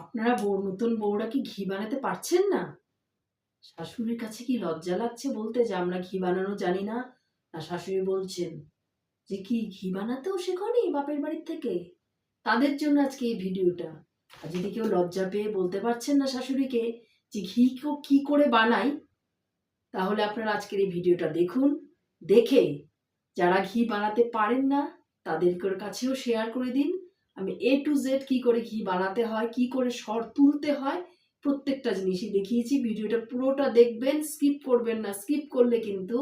আপনারা বউ, নতুন বউরা কি ঘি বানাতে পারছেন না? শাশুড়ির কাছে কি লজ্জা লাগছে বলতে যে আমরা ঘি বানানো জানি না? না, শাশুড়ি বলছেন যে কি ঘি বানাতেও শেখনি বাপের বাড়ির থেকে? তাদের জন্য আজকে এই ভিডিওটা। আর যদি কেউ লজ্জা পেয়ে বলতে পারছেন না শাশুড়িকে যে ঘি কি করে বানাই তাহলে আপনারা আজকের এই ভিডিওটা দেখুন, দেখে যারা ঘি বানাতে পারেন না তাদের কাছেও শেয়ার করে দিন। আমি এ টু জেড কি করে ঘি বানাতে হয়, কি করে সর তুলতে হয়, প্রত্যেকটা জিনিসই দেখিয়েছি। ভিডিওটা পুরোটা দেখবেন স্কিপ করবেন না স্কিপ করলে কিন্তু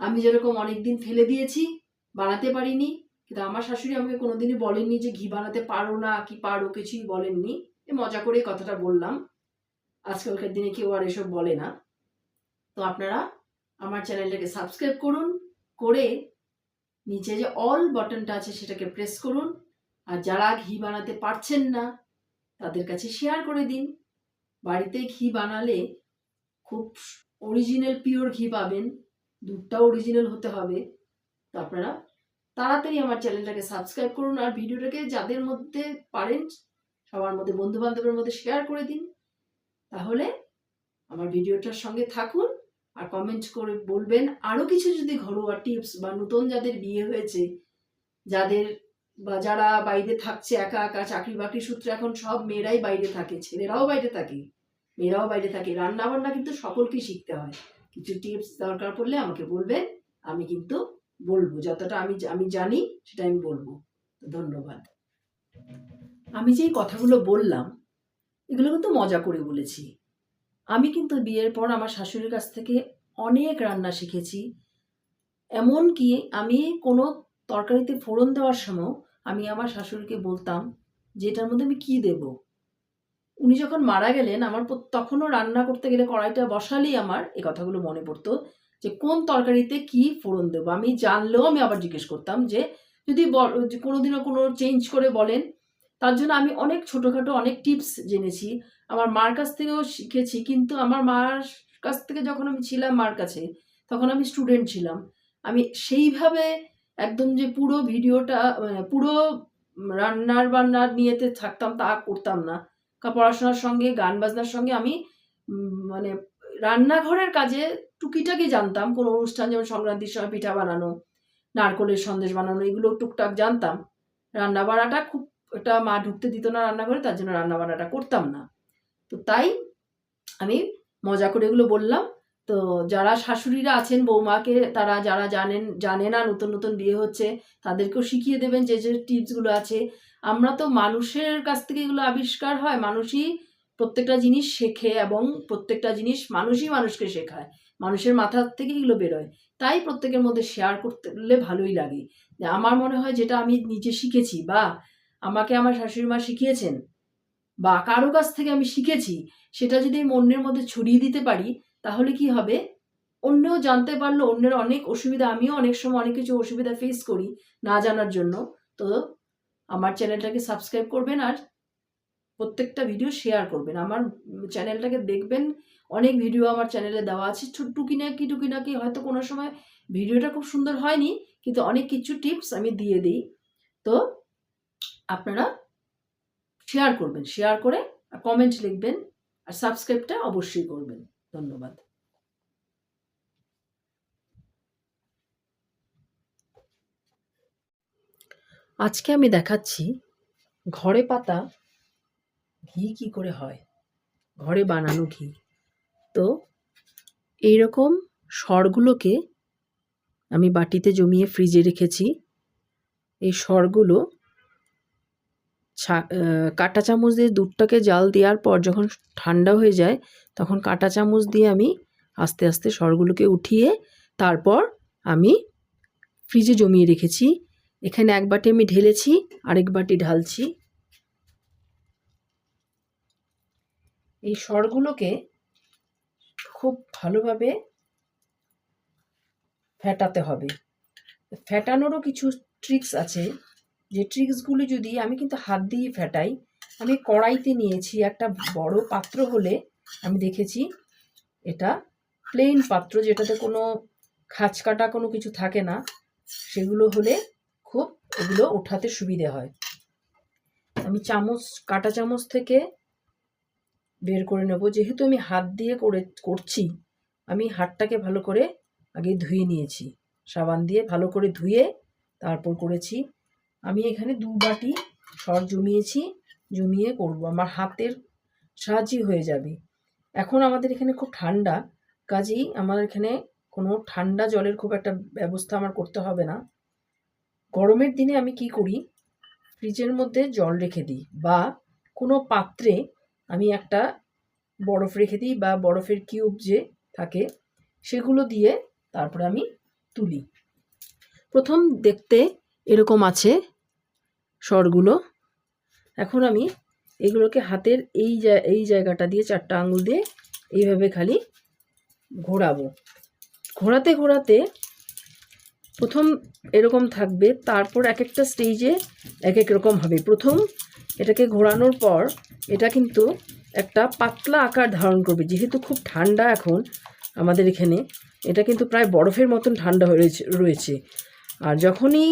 আমি যেরকম অনেকদিন ফেলে দিয়েছি, বানাতে পারিনি, কিন্তু আমার শাশুড়ি আমাকে কোনোদিনই বলেননি যে ঘি বানাতে পারো না কি পারো, কিছুই বলেননি। এ মজা করে কথাটা বললাম। আজকালকার দিনে কেউ আর এসব বলে না। তো আপনারা আমার চ্যানেলটাকে সাবস্ক্রাইব করুন, করে নিচে যে অল বাটনটা আছে সেটাকে প্রেস করুন। আর যারা ঘি বানাতে পারছেন না, তাদের কাছে শেয়ার করে দিন। বাড়িতে ঘি বানালে খুব অরিজিনাল পিওর ঘি পাবেন। দুধটাও অরিজিনাল হতে হবে। তো আপনারা তাড়াতাড়ি আমার চ্যানেলটাকে সাবস্ক্রাইব করুন আর ভিডিওটাকে যাদের মধ্যে পারেন, সবার মধ্যে বন্ধু বান্ধবের মধ্যে শেয়ার করে দিন। তাহলে আমার ভিডিওটার সঙ্গে থাকুন আর কমেন্ট করে বলবেন আরও কিছু যদি ঘরোয়া টিপস বা নতুন যাদের বিয়ে হয়েছে, যাদের বা যারা বাইরে থাকছে একা একা, চাকরি বাকরি সূত্রে এখন সব মেয়েরাই বাইরে থাকে, ছেলেরাও বাইরে থাকে, মেয়েরাও বাইরে থাকে। রান্না বান্না কিন্তু সকলকেই শিখতে হয়। কিছু টিপস দরকার পড়লে আমাকে বলবেন, আমি কিন্তু বলব। যতটা আমি আমি জানি, সেটা আমি বলব। ধন্যবাদ। আমি যেই কথাগুলো বললাম, এগুলো কিন্তু মজা করে বলেছি। আমি কিন্তু বিয়ের পর আমার শাশুড়ির কাছ থেকে অনেক রান্না শিখেছি। এমন কি আমি কোনো তরকারিতে ফোড়ন দেওয়ার সময় আমি আমার শাশুড়িকে বলতাম যে, এটার মধ্যে আমি কি দেব? উনি যখন মারা গেলেন, আমার তখনও রান্না করতে গেলে কড়াইটা বসালেই আমার এই কথাগুলো মনে পড়তো যে, কোন তরকারিতে কি ফোড়ন দেবো? আমি জানলেও আমি আবার জিজ্ঞেস করতাম যে, যদি কোনোদিনও কোনো চেঞ্জ করে বলেন। তার জন্য আমি অনেক ছোটোখাটো অনেক টিপস জেনেছি। আমার মার কাছ থেকেও শিখেছি, কিন্তু আমার মার কাছ থেকে যখন আমি ছিলাম মার কাছে, তখন আমি স্টুডেন্ট ছিলাম। আমি সেইভাবে একদম যে পুরো ভিডিওটা মানে পুরো রান্নার বান্নার নিয়েতে থাকতাম, তা করতাম না। পড়াশোনার সঙ্গে, গান বাজনার সঙ্গে আমি মানে রান্নাঘরের কাজে টুকিটাকি জানতাম। কোনো অনুষ্ঠান যেমন সংক্রান্তির সময় পিঠা বানানো, নারকলের সন্দেশ বানানো, এগুলো টুকটাক জানতাম। রান্না বাড়াটা খুব এটা মা ঢুকতে দিত না রান্নাঘরে, তার জন্য রান্না বান্নাটা করতাম না। তো তাই আমি মজা করে এগুলো বললাম। তো যারা শাশুড়িরা আছেন বৌমাকে, তারা যারা জানেন, জানে না নতুন নতুন বিয়ে হচ্ছে, তাদেরকেও শিখিয়ে দেবেন যে যে টিপসগুলো আছে। আমরা তো মানুষের কাছ থেকে এগুলো আবিষ্কার হয়, মানুষই প্রত্যেকটা জিনিস শেখে এবং প্রত্যেকটা জিনিস মানুষই মানুষকে শেখায়। মানুষের মাথা থেকে এগুলো বেরোয়। তাই প্রত্যেকের মধ্যে শেয়ার করতে ভালোই লাগে। আমার মনে হয় যেটা আমি নিজে শিখেছি বা আমাকে আমার শাশুড়ি মা শিখিয়েছেন বা কারও কাছ থেকে আমি শিখেছি, সেটা যদি আমি অন্যের মধ্যে ছড়িয়ে দিতে পারি তাহলে কি হবে? অন্যও জানতে পারল, অন্যের অনেক অসুবিধা, আমিও অনেক সময় অনেক কিছু অসুবিধা ফেস করি না জানার জন্য। তো আমার চ্যানেলটাকে সাবস্ক্রাইব করবেন আর প্রত্যেকটা ভিডিও শেয়ার করবেন। আমার চ্যানেলটাকে দেখবেন, অনেক ভিডিও আমার চ্যানেলে দেওয়া আছে। ছোট টুকিনাকি টুকিনাকি হয়তো কোনো সময় ভিডিওটা খুব সুন্দর হয়নি, কিন্তু অনেক কিছু টিপস আমি দিয়ে দিই। তো আপনারা শেয়ার করবেন শেয়ার করে কমেন্ট লিখবেন আর সাবস্ক্রাইবটা অবশ্যই করবেন। ধন্যবাদ। আজকে আমি দেখাচ্ছি ঘরে পাতা ঘি কি করে হয়? ঘরে বানানো ঘি। তো এইরকম সরগুলোকে আমি বাটিতে জমিয়ে ফ্রিজে রেখেছি। এই সরগুলো কাঁটা চামচ দিয়ে দুধটাকে জাল দেওয়ার পর যখন ঠান্ডা হয়ে যায়, তখন কাঁটা চামচ দিয়ে আমি আস্তে আস্তে সরগুলোকে উঠিয়ে তারপর আমি ফ্রিজে জমিয়ে রেখেছি। এখানে এক বাটি আমি ঢেলেছি, আরেক বাটি ঢালছি। এই সরগুলোকে খুব ভালোভাবে ফেটাতে হবে। ফেটানোরও কিছু ট্রিক্স আছে। যে ট্রিক্সগুলো যদি আমি কিন্তু হাত দিয়ে ফেটাই, আমি কড়াইতে নিয়েছি একটা বড় পাত্র হলে আমি দেখেছি এটা প্লেন পাত্র যেটাতে কোনো খাঁচ কাটা কোনো কিছু থাকে না, সেগুলো হলে খুব এগুলো ওঠাতে সুবিধে হয়। আমি চামচ, কাটা চামচ থেকে বের করে নেব। যেহেতু আমি হাত দিয়ে করে, করছি, আমি হাতটাকে ভালো করে আগে ধুয়ে নিয়েছি। সাবান দিয়ে ভালো করে ধুয়ে তারপর করেছি আমি এখানে দু বাটি সর জমিয়েছি, জমিয়ে করব। আমার হাতের সাহায্যই হয়ে যাবে। এখন আমাদের এখানে খুব ঠান্ডা। কাজেই আমার এখানে কোনো ঠান্ডা জলের খুব একটা ব্যবস্থা আমার করতে হবে না। গরমের দিনে আমি কি করি? ফ্রিজের মধ্যে জল রেখে দিই বা কোনো পাত্রে আমি একটা বরফ রেখে দিই বা বরফের কিউব যে থাকে, সেগুলো দিয়ে তারপরে আমি তুলি। প্রথম দেখতে এরকম আছে স্বরগুলো। এখন আমি এগুলোকে হাতের এই এই জায়গাটা দিয়ে চারটা আঙুল দিয়ে এইভাবে খালি ঘোরাবো। ঘোরাতে ঘোরাতে প্রথম এরকম থাকবে, তারপর এক একটা স্টেজে এক এক রকম হবে। প্রথম এটাকে ঘোরানোর পর এটা কিন্তু একটা পাতলা আকার ধারণ করবে। যেহেতু খুব ঠান্ডা এখন আমাদের এখানে, এটা কিন্তু প্রায় বরফের মতন ঠান্ডা হয়েছে রয়েছে। আর যখনই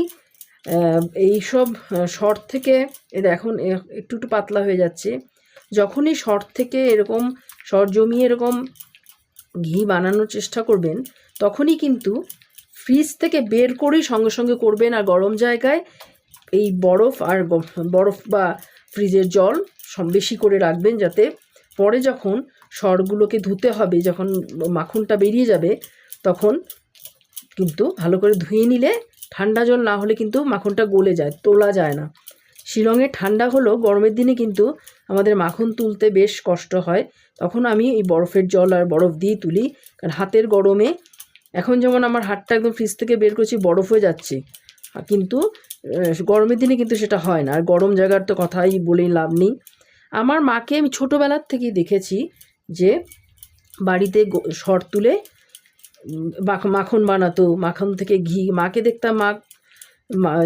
এই সব শর্ট থেকে এটা এখন একটু একটু পাতলা হয়ে যাচ্ছে। যখনই শর্ট থেকে এরকম, শর্ট জমিয়ে এরকম ঘি বানানোর চেষ্টা করবেন, তখনই কিন্তু ফ্রিজ থেকে বের করেই সঙ্গে সঙ্গে করবেন আর গরম জায়গায় এই বরফ আর বরফ বা ফ্রিজের জল বেশি করে রাখবেন যাতে পরে যখন সরগুলোকে ধুতে হবে, যখন মাখনটা বেরিয়ে যাবে, তখন কিন্তু ভালো করে ধুয়ে নিলে ঠান্ডা জল না হলে কিন্তু মাখনটা গলে যায়, তোলা যায় না। শিলংয়ে ঠান্ডা হলেও গরমের দিনে কিন্তু আমাদের মাখন তুলতে বেশ কষ্ট হয়। তখন আমি এই বরফের জল আর বরফ দিয়ে তুলি, কারণ হাতের গরমে এখন যেমন আমার হাতটা একদম ফ্রিজ থেকে বের করছি, বরফ হয়ে যাচ্ছে। কিন্তু গরমের দিনে কিন্তু সেটা হয় না, আর গরম জায়গার তো কথাই বলেই লাভ নেই। আমার মাকে আমি ছোটোবেলার থেকেই দেখেছি যে বাড়িতে সর তুলে মাখন বানাতো, মাখন থেকে ঘি, মাকে দেখতাম মা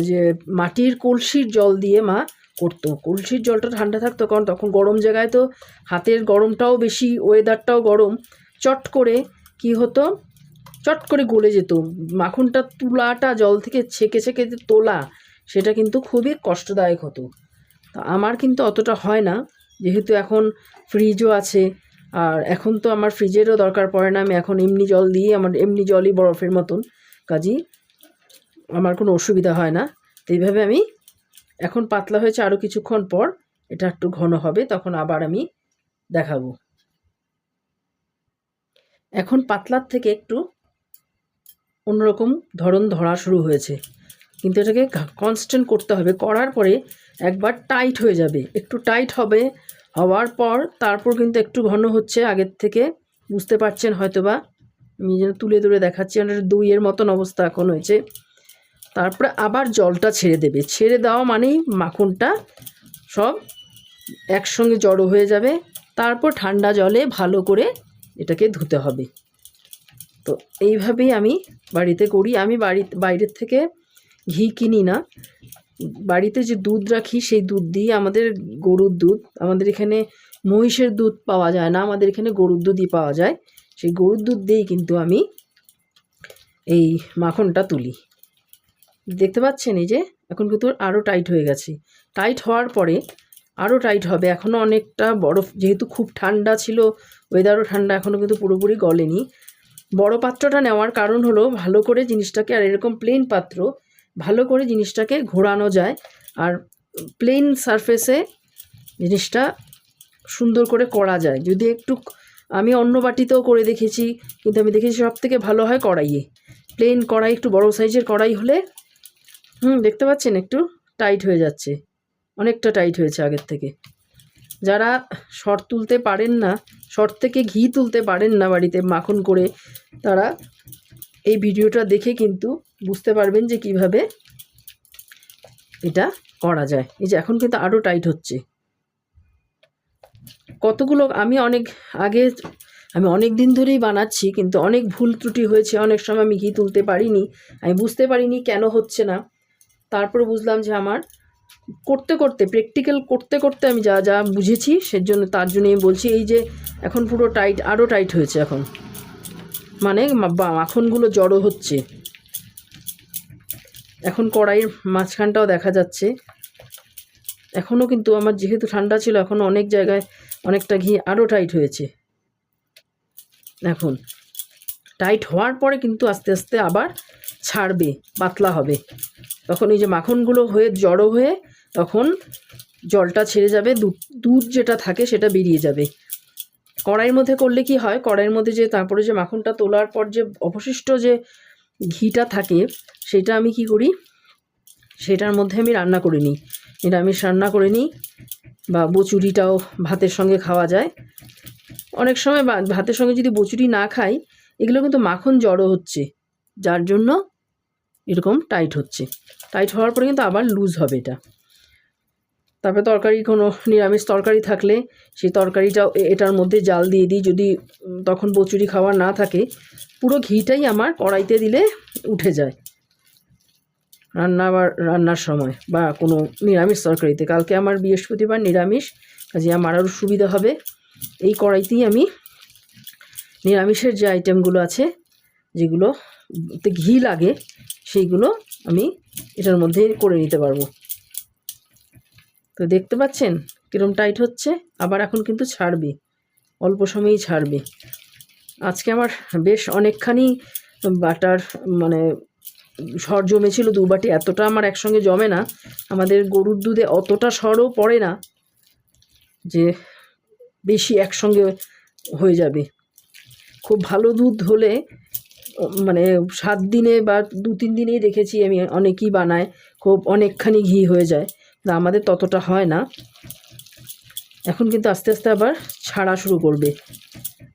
যে মাটির কলসির জল দিয়ে মা করতো। কলসির জলটা ঠান্ডা থাকতো, কারণ তখন গরম জায়গায় তো হাতের গরমটাও বেশি ওয়েদারটাও গরম। চট করে কি হতো? চট করে গলে যেত। মাখনটা তুলাটা জল থেকে ছেঁকে ছেঁকে যে তোলা, সেটা কিন্তু খুবই কষ্টদায়ক হতো। তা আমার কিন্তু অতটা হয় না, যেহেতু এখন ফ্রিজও আছে আর এখন তো আমার ফ্রিজেরও দরকার পড়ে না, আমি এখন এমনি জল দিয়ে আমার এমনি জলই বরফের মতন। কাজেই আমার কোনো অসুবিধা হয় না। তো এইভাবে আমি এখন পাতলা হয়েছে আরও কিছুক্ষণ পর, এটা একটু ঘন হবে, তখন আবার আমি দেখাবো। এখন পাতলার থেকে একটু অন্যরকম ধরন ধরা শুরু হয়েছে। কিন্তু এটাকে কনস্ট্যান্ট করতে হবে, করার পরে একবার টাইট হয়ে যাবে। একটু টাইট হবে হওয়ার পর তারপর কিন্তু একটু ঘন হচ্ছে, আগের থেকে। বুঝতে পারছেন হয়তোবা? আমি যেন তুলে তুলে দেখাচ্ছি, আমার দুইয়ের মতন অবস্থা এখন হয়েছে। তারপরে আবার জলটা ছেড়ে দেবে। ছেড়ে দেওয়া মানেই মাখনটা সব একসঙ্গে জড়ো হয়ে যাবে। তারপর ঠান্ডা জলে ভালো করে এটাকে ধুতে হবে। তো এইভাবেই আমি বাড়িতে করি। আমি বাড়ি বাইরের থেকে ঘি কিনি না। বাড়িতে যে দুধ রাখি, সেই দুধ দিয়ে আমাদের গরুর দুধ। আমাদের এখানে মহিষের দুধ পাওয়া যায় না, আমাদের এখানে গরুর দুধই পাওয়া যায়। সেই গরুর দুধ দিয়েই কিন্তু আমি এই মাখনটা তুলি। দেখতে পাচ্ছেন এই যে, এখন কিন্তু আরও টাইট হয়ে গেছে। টাইট হওয়ার পরে আরও টাইট হবে। এখনও অনেকটা বরফ, যেহেতু খুব ঠান্ডা ছিল, ওয়েদারও ঠান্ডা এখনও কিন্তু পুরোপুরি গলেনি। বড় পাত্রটা নেওয়ার কারণ হলো ভালো করে জিনিসটাকে, আর এরকম প্লেন পাত্র ভালো করে জিনিসটাকে ঘোরানো যায় আর প্লেন সারফেসে জিনিসটা সুন্দর করে করা যায়। যদি একটু আমি অন্য বাটিতেও করে দেখেছি, কিন্তু আমি দেখেছি সব থেকে ভালো হয় কড়াইয়ে। প্লেন কড়াই, একটু বড় সাইজের কড়াই হলে, হুম, দেখতে পাচ্ছেন একটু টাইট হয়ে যাচ্ছে। অনেকটা টাইট হয়েছে আগের থেকে। যারা শর্ট তুলতে পারেন না শর্ট থেকে ঘি তুলতে পারেন না বাড়িতে মাখন করে, তারা এই ভিডিওটা দেখে কিন্তু বুঝতে পারবেন যে কীভাবে এটা করা যায়। এই যে এখন কিন্তু আরও টাইট হচ্ছে। কতগুলো আমি অনেক আগে, আমি অনেক দিন ধরেই বানাচ্ছি, কিন্তু অনেক ভুল ত্রুটি হয়েছে। অনেক সময় আমি ঘি তুলতে পারিনি। আমি বুঝতে পারিনি কেন হচ্ছে না। তারপরে বুঝলাম যে আমার করতে করতে প্র্যাকটিক্যাল করতে করতে আমি যা যা বুঝেছি, সেজন্য তার জন্য আমি বলছি, এই যে এখন পুরো টাইট আরও টাইট হয়েছে এখন। মানে মাখনগুলো জড়ো হচ্ছে। এখন কড়াইয়ের মাঝখানটাও দেখা যাচ্ছে। এখনও কিন্তু আমার যেহেতু ঠান্ডা ছিল এখন অনেক জায়গায় অনেকটা ঘি আরও টাইট হয়েছে। এখন টাইট হওয়ার পরে কিন্তু আস্তে আস্তে আবার ছাড়বে, পাতলা হবে। তখন এই যে মাখনগুলো হয়ে জড়ো হয়ে তখন জলটা ছেড়ে যাবে দুধ দুধ যেটা থাকে সেটা বেরিয়ে যাবে। কড়াইয়ের মধ্যে করলে কি হয়? কড়াইয়ের মধ্যে যে তারপরে যে মাখনটা তোলার পর যে অবশিষ্ট যে ঘিটা থাকে, সেটা আমি কি করি? সেটার মধ্যে আমি রান্না করে নিই। নিরামিষ রান্না করে নিই বা বচুরিটাও ভাতের সঙ্গে খাওয়া যায়। অনেক সময় ভাতের সঙ্গে যদি বচুরি না খাই, এগুলো কিন্তু মাখন জড়ো হচ্ছে, যার জন্য এরকম টাইট হচ্ছে। টাইট হওয়ার পরে কিন্তু আবার লুজ হবে এটা। তারপরে তরকারি কোনো নিরামিষ তরকারি থাকলে সেই তরকারিটাও এটার মধ্যে জাল দিয়ে দিই। যদি তখন বচুরি খাওয়ার না থাকে, পুরো ঘিটাই আমার কড়াইতে দিলে উঠে যায়। রান্না বা রান্নার সময় বা কোনো নিরামিষ তরকারিতে। কালকে আমার বৃহস্পতিবার নিরামিষ, কাজে আমার আরও সুবিধা হবে। এই কড়াইতেই আমি নিরামিষের যে আইটেমগুলো আছে যেগুলোতে ঘি লাগে, সেইগুলো আমি এটার মধ্যে করে নিতে পারব। তো দেখতে পাচ্ছেন? কিরম টাইট হচ্ছে, আবার এখন কিন্তু ছাড়বে। অল্প সময়েই ছাড়বে। আজকে আমার বেশ অনেকখানি বাটার মানে সর জমেছিল দু বাটি, এতটা আমার একসঙ্গে জমে না। আমাদের গরুর দুধে অতটা সরও পড়ে না যে বেশি একসঙ্গে হয়ে যাবে। খুব ভালো দুধ হলে মানে সাত দিনে বা দু তিন দিনেই দেখেছি আমি অনেকই বানায়, খুব অনেকখানি ঘি হয়ে যায়। কিন্তু আমাদের ততটা হয় না। এখন কিন্তু আস্তে আস্তে আবার ছাড়া শুরু করবে,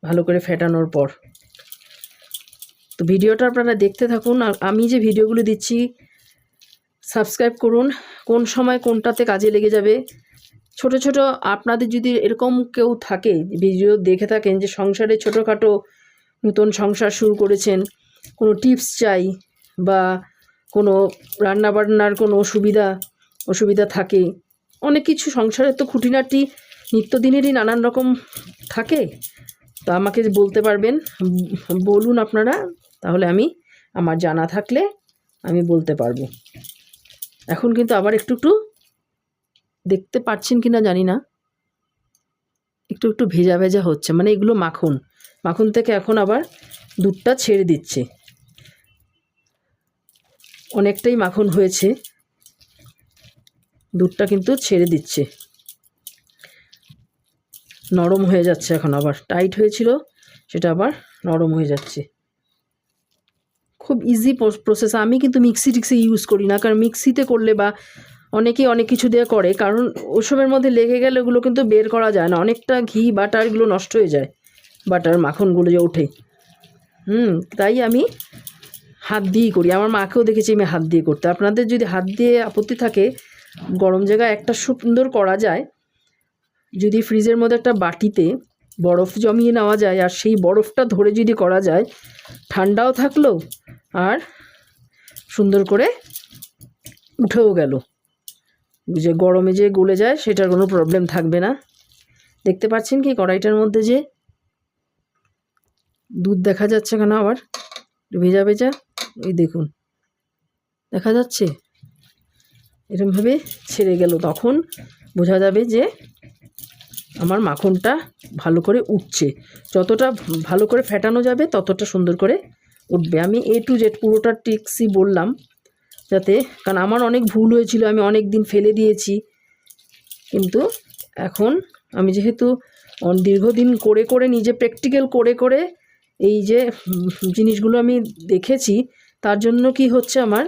ভালো করে ফেটানোর পর। তো ভিডিওটা আপনারা দেখতে থাকুন, আর আমি যে ভিডিওগুলো দিচ্ছি, সাবস্ক্রাইব করুন, কোন সময় কোনটাতে কাজে লেগে যাবে। ছোট ছোট আপনাদের যদি এরকম কেউ থাকে, ভিডিও দেখে থাকেন যে সংসারে ছোটোখাটো নতুন সংসার শুরু করেছেন, কোনো টিপস চাই বা কোনো রান্নাবান্নার কোনো অসুবিধা অসুবিধা থাকে অনেক কিছু সংসারের তো খুঁটিনাটি নিত্যদিনেরই নানান রকম থাকে। তো আমাকে বলতে পারবেন, বলুন আপনারা, তাহলে আমি, আমার জানা থাকলে আমি বলতে পারব। এখন কিন্তু আবার একটু একটু দেখতে পাচ্ছেন কি না জানি না। একটু একটু ভেজা ভেজা হচ্ছে মানে এগুলো মাখন। মাখন থেকে এখন আবার দুধটা ছেড়ে দিচ্ছে। অনেকটাই মাখন হয়েছে। দুধটা কিন্তু ছেড়ে দিচ্ছে। নরম হয়ে যাচ্ছে এখন আবার। টাইট হয়েছিল, সেটা আবার নরম হয়ে যাচ্ছে। খুব ইজি প্রসেস আমি কিন্তু মিক্সি টিক্সি ইউজ করি না, কারণ মিক্সিতে করলে বা অনেকেই অনেক কিছু দিয়ে করে, কারণ ওসবের মধ্যে লেগে গেলে ওগুলো কিন্তু বের করা যায় না। অনেকটা ঘি বাটার এগুলো নষ্ট হয়ে যায় বাটার মাখনগুলো যে ওঠে। হুম, তাই আমি হাত দিয়েই করি। আমার মাকেও দেখেছি আমি হাত দিয়ে করতে। আপনাদের যদি হাত দিয়ে আপত্তি থাকে গরম জায়গায় একটা সুন্দর করা যায়। যদি ফ্রিজের মধ্যে একটা বাটিতে বরফ জমিয়ে নেওয়া যায় আর সেই বরফটা ধরে যদি করা যায়, ঠান্ডাও থাকল আর সুন্দর করে উঠেও গেল। যে গরমে যে গলে যায় সেটার কোনো প্রবলেম থাকবে না। দেখতে পাচ্ছেন কি কড়াইটার মধ্যে যে দুধ দেখা যাচ্ছে কেন আবার? ভেজা ভেজা, এই দেখুন, দেখা যাচ্ছে? এরমভাবে ছেড়ে গেল। তখন বোঝা যাবে যে আমার মাখনটা ভালো করে উঠছে। যতটা ভালো করে ফেটানো যাবে, ততটা সুন্দর করে উঠবে। আমি এ টু জেড পুরোটা টিক্সই বললাম যাতে, কারণ আমার অনেক ভুল হয়েছিল, আমি অনেক দিন ফেলে দিয়েছি। কিন্তু এখন আমি যেহেতু দীর্ঘদিন করে করে, নিজে প্র্যাকটিক্যাল করে করে এই যে জিনিসগুলো আমি দেখেছি, তার জন্য কি হচ্ছে আমার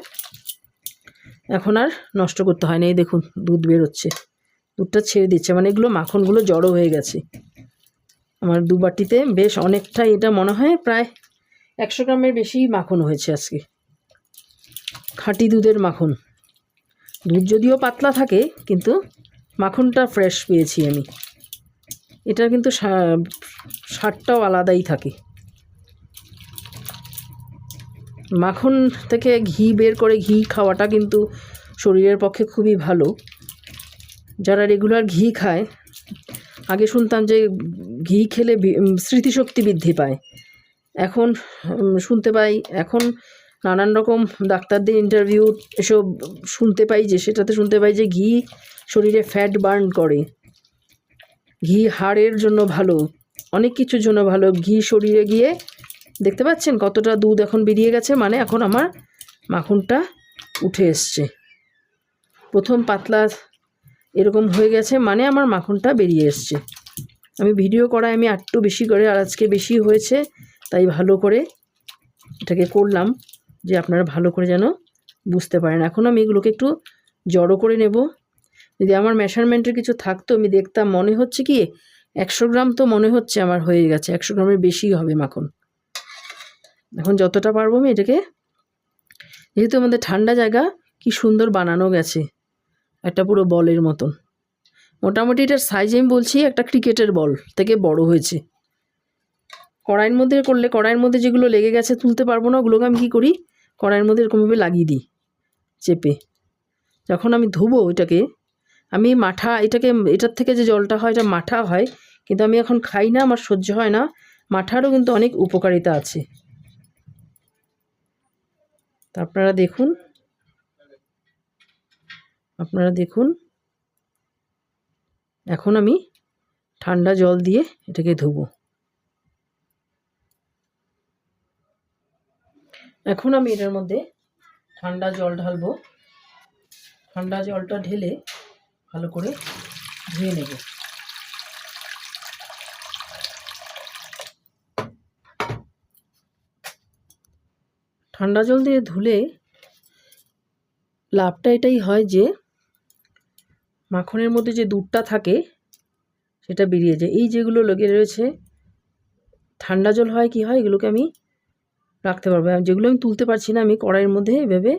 এখন আর নষ্ট করতে হয় না। এই দেখুন, দুধ বেরোচ্ছে। দুধটা ছেড়ে দিচ্ছে। মানে এগুলো মাখনগুলো জড়ো হয়ে গেছে। আমার দু বাটিতে বেশ অনেকটাই এটা মনে হয় প্রায় একশো গ্রামের বেশি মাখন হয়েছে আজকে। খাঁটি দুধের মাখন। দুধ যদিও পাতলা থাকে, কিন্তু মাখনটা ফ্রেশ পেয়েছি আমি। এটার কিন্তু সা- স্বাদটাও আলাদাই থাকে। মাখন থেকে ঘি বের করে ঘি খাওয়াটা কিন্তু শরীরের পক্ষে খুবই ভালো। যারা রেগুলার ঘি খায়, আগে শুনতাম যে ঘি খেলে স্মৃতিশক্তি বৃদ্ধি পায়। এখন শুনতে পাই, এখন নানান রকম ডাক্তারদের ইন্টারভিউ এসব শুনতে পাই যে, সেটাতে শুনতে পাই যে ঘি শরীরে ফ্যাট বার্ন করে। ঘি হাড়ের জন্য ভালো, অনেক কিছুর জন্য ভালো। ঘি শরীরে গিয়ে দেখতে পাচ্ছেন কতটা দুধ এখন বেরিয়ে গেছে? মানে এখন আমার মাখনটা উঠে এসছে। প্রথম পাতলা এরকম হয়ে গেছে মানে আমার মাখনটা বেরিয়ে এসছে। আমি ভিডিও করায় আমি একটু বেশি করে, আর আজকে বেশি হয়েছে, তাই ভালো করে এটাকে করলাম, যে আপনারা ভালো করে যেন বুঝতে পারেন। এখন আমি এগুলোকে একটু জড়ো করে নেব। যদি আমার মেশারমেন্টের কিছু থাকতো, আমি দেখতাম, মনে হচ্ছে কি, একশো গ্রাম তো মনে হচ্ছে আমার হয়ে গেছে, একশো গ্রামের বেশি হবে মাখন। এখন যতটা পারব আমি এটাকে, যেহেতু আমাদের ঠান্ডা জায়গা, কি সুন্দর বানানো গেছে, একটা পুরো বলের মতন। মোটামুটি এটার সাইজ আমি বলছি একটা ক্রিকেটের বল থেকে বড় হয়েছে। কড়াইয়ের মধ্যে করলে, কড়াইয়ের মধ্যে যেগুলো লেগে গেছে তুলতে পারব না, ওগুলোকে আমি কী করি, কড়াইয়ের মধ্যে এরকমভাবে লাগিয়ে দিই, চেপে। যখন আমি ধুবো এটাকে আমি মাঠা, এটাকে, এটার থেকে যে জলটা হয় এটা মাঠা হয়, কিন্তু আমি এখন খাই না, আমার সহ্য হয় না, মাঠারও কিন্তু অনেক উপকারিতা আছে। তা আপনারা দেখুন। আপনারা দেখুন। এখন আমি ঠান্ডা জল দিয়ে এটাকে ধুবো। এখন আমি এটার মধ্যে ঠান্ডা জল ঢালবো। ঠান্ডা জলটা ঢেলে ভালো করে ধুয়ে নেব। ঠান্ডা জল দিয়ে ধুলে লাভটা এটাই হয় যে মাখনের মধ্যে যে দুধটা থাকে, সেটা বেরিয়ে যায়। এই যেগুলো লেগে রয়েছে, ঠান্ডা জল হয় কি হয়, এগুলোকে আমি রাখতে পারব। যেগুলো আমি তুলতে পারছি না, আমি কড়াইয়ের মধ্যে এভাবে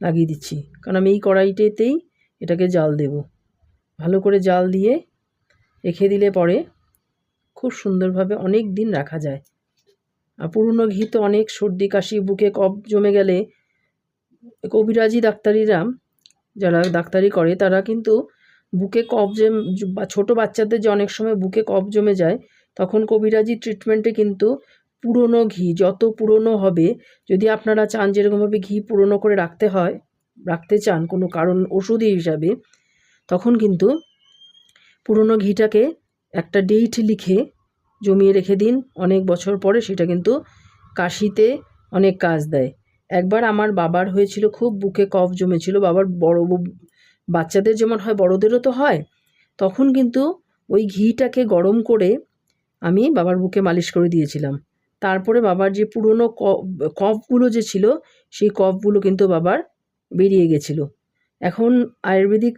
লাগিয়ে দিচ্ছি। কারণ আমি এই কড়াইটেতেই এটাকে জাল দেব। ভালো করে জাল দিয়ে রেখে দিলে পরে খুব সুন্দরভাবে অনেক দিন রাখা যায়। পুরনো ঘি তো অনেক সর্দি, কাশি, বুকে কফ জমে গেলে কবিরাজি ডাক্তারিরা, যারা ডাক্তারি করে, তারা কিন্তু বুকে কফ জম বা ছোটো বাচ্চাদের যে অনেক সময় বুকে কফ জমে যায়, তখন কবিরাজি ট্রিটমেন্টে কিন্তু পুরনো ঘি, যত পুরনো হবে, যদি আপনারা চান যেরকমভাবে ঘি পুরনো করে রাখতে হয়, রাখতে চান কোনো কারণ ওষুধি হিসাবে, তখন কিন্তু পুরনো ঘিটাকে একটা ডেট লিখে জমিয়ে রেখে দিন। অনেক বছর পরে সেটা কিন্তু কাশিতে অনেক কাজ দেয়। একবার আমার বাবার হয়েছিল, খুব বুকে কফ জমেছিল, বাবার বড় বাচ্চাদের যেমন হয়, বড়দেরও তো হয়, তখন কিন্তু ওই ঘিটাকে গরম করে আমি বাবার বুকে মালিশ করে দিয়েছিলাম। তারপরে বাবার যে পুরনো কফগুলো যে ছিল, সেই কফগুলো কিন্তু বাবার বেরিয়ে গেছিল। এখন আয়ুর্বেদিক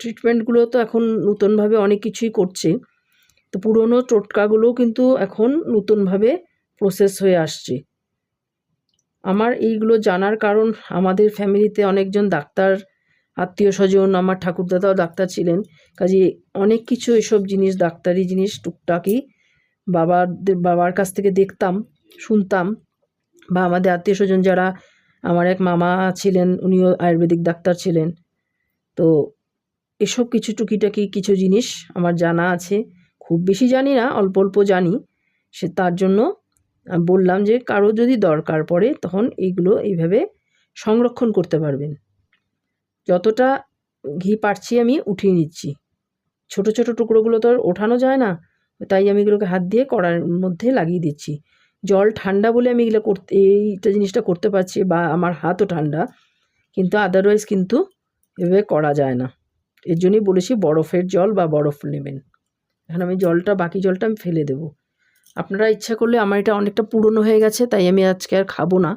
ট্রিটমেন্টগুলো তো এখন নতুনভাবে অনেক কিছুই করছে। তো পুরনো টোটকাগুলোও কিন্তু এখন নতুনভাবে প্রসেস হয়ে আসছে। আমার এইগুলো জানার কারণ আমাদের ফ্যামিলিতে অনেকজন ডাক্তার, আত্মীয় স্বজন, আমার ঠাকুরদাদাও ডাক্তার ছিলেন। কাজে অনেক কিছু এসব জিনিস, ডাক্তারি জিনিস টুকটাকি বাবাদের, বাবার কাছ থেকে দেখতাম, শুনতাম। বা আমাদের আত্মীয় স্বজন যারা, আমার এক মামা ছিলেন, উনিও আয়ুর্বেদিক ডাক্তার ছিলেন। তো এসব কিছু টুকিটাকি কিছু জিনিস আমার জানা আছে। খুব বেশি জানি না, অল্প অল্প জানি। সে তার জন্য বললাম যে, কারও যদি দরকার পড়ে, তখন এইগুলো এইভাবে সংরক্ষণ করতে পারবেন। যতটা ঘি পারছি আমি উঠিয়ে নিচ্ছি। ছোট ছোট টুকরোগুলো তো আর ওঠানো যায় না। তাই আমি এগুলোকে হাত দিয়ে কড়ার মধ্যে লাগিয়ে দিচ্ছি। জল ঠান্ডা বলে আমি এগুলো করতে, এইটা জিনিসটা করতে পারছি বা আমার হাতও ঠান্ডা। কিন্তু আদারওয়াইজ কিন্তু এভাবে করা যায় না। এর জন্যই বলেছি, বরফের জল বা বরফ নেবেন। এখন আমি জলটা, বাকি জলটা আমি ফেলে দেবো। আপনারা ইচ্ছা করলে, আমার এটা অনেকটা পুরনো হয়ে গেছে, তাই আমি আজকে আর খাব না।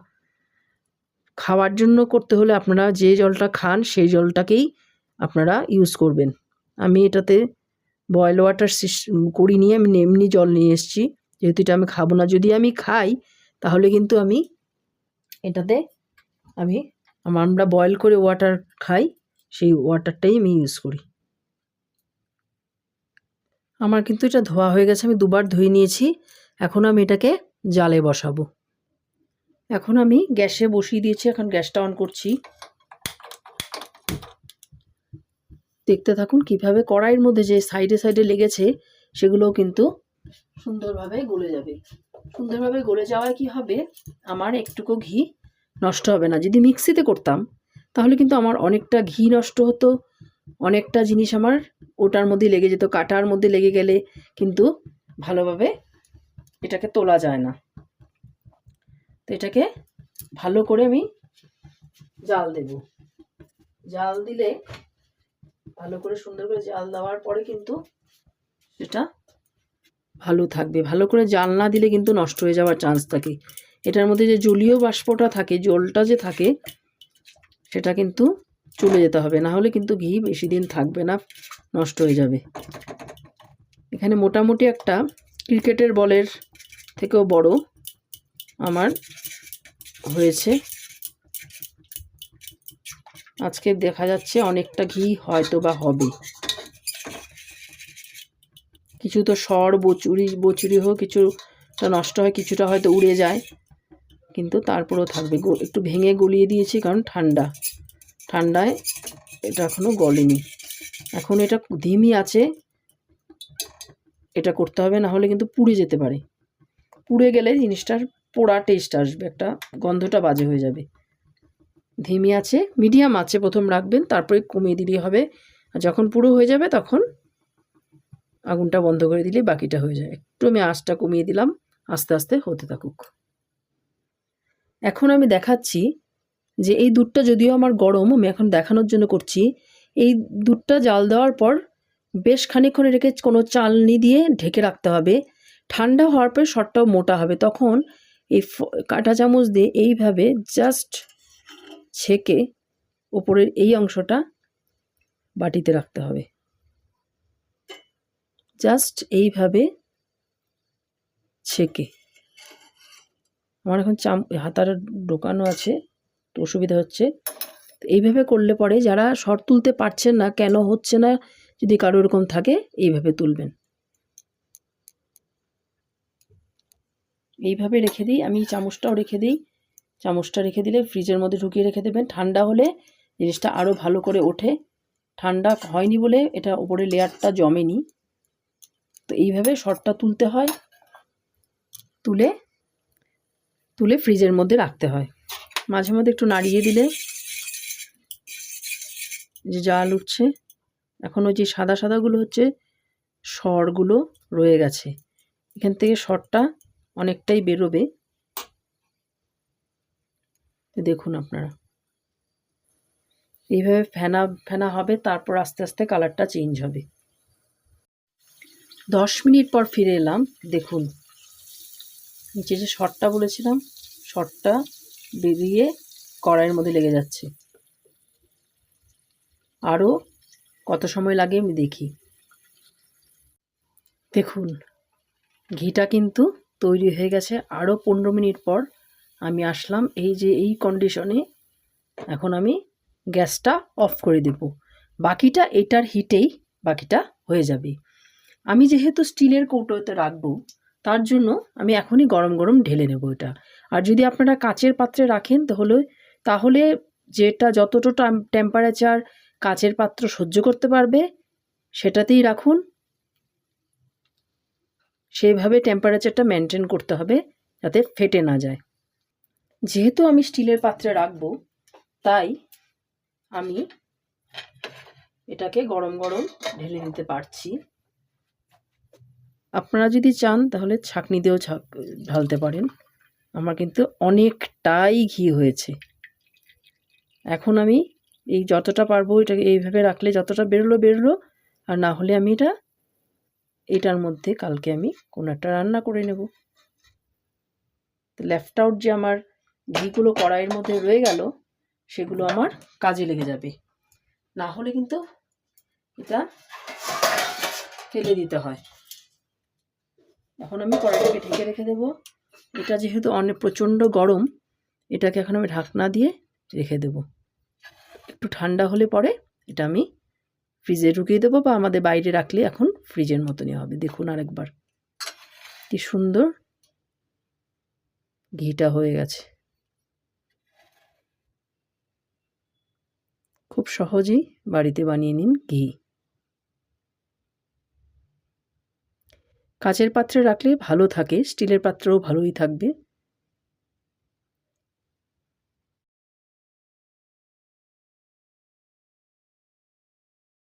খাওয়ার জন্য করতে হলে আপনারা যে জলটা খান, সেই জলটাকেই আপনারা ইউজ করবেন। আমি এটাতে বয়েল ওয়াটার করি নিয়ে আমি এমনি জল নিয়ে এসেছি। যেহেতু এটা আমি খাব না, যদি আমি খাই, তাহলে কিন্তু আমি এটাতে আমি, আমার আমরা বয়েল করে ওয়াটার খাই, সেই ওয়াটারটাই আমি ইউজ করি। আমার কিন্তু এটা ধোয়া হয়ে গেছে, আমি দুবার ধুয়ে নিয়েছি। এখন আমি এটাকে জালে বসাবো। এখন আমি গ্যাসে বসিয়ে দিয়েছি, এখন গ্যাসটা অন করছি। দেখতে থাকুন কীভাবে কড়াইয়ের মধ্যে যে সাইডে সাইডে লেগেছে, সেগুলোও কিন্তু সুন্দরভাবে গলে যাবে। সুন্দরভাবে গলে যাওয়ায় কি হবে? আমার একটুকু ঘি নষ্ট হবে না। যদি মিক্সিতে করতাম, তাহলে কিন্তু আমার অনেকটা ঘি নষ্ট হতো, অনেকটা জিনিস আমার ওটার মধ্যে লেগে যেত, কাটার মধ্যে লেগে গেলে কিন্তু ভালোভাবে এটাকে তোলা যায় না। তো এটাকে ভালো করে আমি জাল দেব। জাল দিলে ভালো করে সুন্দর করে জাল দেওয়ার পরে কিন্তু সেটা ভালো থাকবে। ভালো করে জাল না দিলে কিন্তু নষ্ট হয়ে যাওয়ার চান্স থাকে। এটার মধ্যে যে জলীয় বাষ্পটা থাকে, জলটা যে থাকে, সেটা কিন্তু চলে যেতে হবে। না হলে কিন্তু ঘি বেশি দিন থাকবে না, নষ্ট হয়ে যাবে। এখানে মোটামুটি একটা ক্রিকেটের বলের থেকেও বড় আমার হয়েছে। আজকে দেখা যাচ্ছে অনেকটা ঘি হয়তো বা হবে। কিছু তো সর, বচুরি বচুরি হোক কিছুটা নষ্ট হয়, কিছুটা হয়তো উড়ে যায়। কিন্তু তারপরেও থাকবে। একটু ভেঙে গলিয়ে দিয়েছি কারণ ঠান্ডা। ঠান্ডায় এটা এখনও গলেনি। এখন এটা ধিমি আছে, এটা করতে হবে, না হলে কিন্তু পুড়ে যেতে পারে। পুড়ে গেলে জিনিসটার পোড়া টেস্ট আসবে, একটা গন্ধটা বাজে হয়ে যাবে। ধিমি আছে মিডিয়াম আছে, প্রথম রাখবেন, তারপরে কমিয়ে দিলেই হবে। আর যখন পুরো হয়ে যাবে তখন আগুনটা বন্ধ করে দিলে বাকিটা হয়ে যায়। একটু আমি আঁচটা কমিয়ে দিলাম, আস্তে আস্তে হতে থাকুক। এখন আমি দেখাচ্ছি যে এই দুধটা যদিও আমার গরম, আমি এখন দেখানোর জন্য করছি, এই দুধটা জাল দেওয়ার পর বেশ খানিকক্ষণ রেখে কোনো চালনি দিয়ে ঢেকে রাখতে হবে। ঠান্ডা হওয়ার পর শটটাও মোটা হবে। তখন এই কাঁটা চামচ দিয়ে এইভাবে জাস্ট ছেঁকে ওপরের এই অংশটা বাটিতে রাখতে হবে। জাস্ট এইভাবে ছেঁকে। আমার এখন চাম, হাতার ঢোকানো আছে। অসুবিধা হচ্ছে। তো এইভাবে করলে পরে যারা শর্ট তুলতে পারছেন না, কেন হচ্ছে না, যদি কারও এরকম থাকে, এইভাবে তুলবেন। এইভাবে রেখে দিই, আমি চামচটাও রেখে দিই। চামচটা রেখে দিলে ফ্রিজের মধ্যে ঢুকিয়ে রেখে দেবেন। ঠান্ডা হলে জিনিসটা আরও ভালো করে ওঠে। ঠান্ডা হয়নি বলে এটা ওপরে লেয়ারটা জমেনি। তো এইভাবে শর্টটা তুলতে হয়। তুলে তুলে ফ্রিজের মধ্যে রাখতে হয়। মাঝে মধ্যে একটু নাড়িয়ে দিলে যে জাল উঠছে, এখন ওই যে সাদা সাদাগুলো হচ্ছে সরগুলো রয়ে গেছে। এখান থেকে সরটা অনেকটাই বেরোবে। দেখুন আপনারা। এইভাবে ফেনা ফেনা হবে, তারপর আস্তে আস্তে কালারটা চেঞ্জ হবে। দশ মিনিট পর ফিরে এলাম, দেখুন। নিচে যে শটটা বলেছিলাম শটটা বেরিয়ে কড়াইয়ের মধ্যে লেগে যাচ্ছে। আরও কত সময় লাগে আমি দেখি। দেখুন, ঘিটা কিন্তু তৈরি হয়ে গেছে। আরও পনেরো মিনিট পর আমি আসলাম এই যে এই কন্ডিশনে এখন আমি গ্যাসটা অফ করে দেব। বাকিটা এটার হিটেই বাকিটা হয়ে যাবে। আমি যেহেতু স্টিলের কৌটোতে রাখব, তার জন্য আমি এখনই গরম গরম ঢেলে নেব এটা। আর যদি আপনারা কাচের পাত্রে রাখেন তাহলে তাহলে যেটা যতটা টেম্পারেচার কাচের পাত্র সহ্য করতে পারবে, সেটাতেই রাখুন। সেইভাবে টেম্পারেচারটা মেনটেন করতে হবে যাতে ফেটে না যায়। যেহেতু আমি স্টিলের পাত্রে রাখব, তাই আমি এটাকে গরম গরম ঢেলে নিতে পারছি। আপনারা যদি চান তাহলে ছাঁকনি দিয়েও ঢালতে পারেন। আমার কিন্তু অনেকটাই ঘি হয়েছে। এখন আমি এই যতটা পারব এটাকে এইভাবে রাখলে যতটা বেরোলো বেরোলো। আর না হলে আমি এটা, এটার মধ্যে কালকে আমি কোনো একটা রান্না করে নেব। লেফট আউট যে আমার ঘিগুলো কড়াইয়ের মধ্যে রয়ে গেল, সেগুলো আমার কাজে লেগে যাবে। না হলে কিন্তু এটা ফেলে দিতে হয়। এখন আমি কড়াইটাকে ঢেকে রেখে দেবো। এটা যেহেতু অনেক প্রচণ্ড গরম, এটাকে এখন আমি ঢাকনা দিয়ে রেখে দেব। একটু ঠান্ডা হলে পরে এটা আমি ফ্রিজে ঢুকিয়ে দেবো বা আমাদের বাইরে রাখলে এখন ফ্রিজের মতনই হবে। দেখুন আরেকবার। কি সুন্দর ঘিটা হয়ে গেছে। খুব সহজেই বাড়িতে বানিয়ে নিন ঘি। কাচের পাত্রে রাখলে ভালো থাকে স্টিলের পাত্রও ভালোই থাকবে।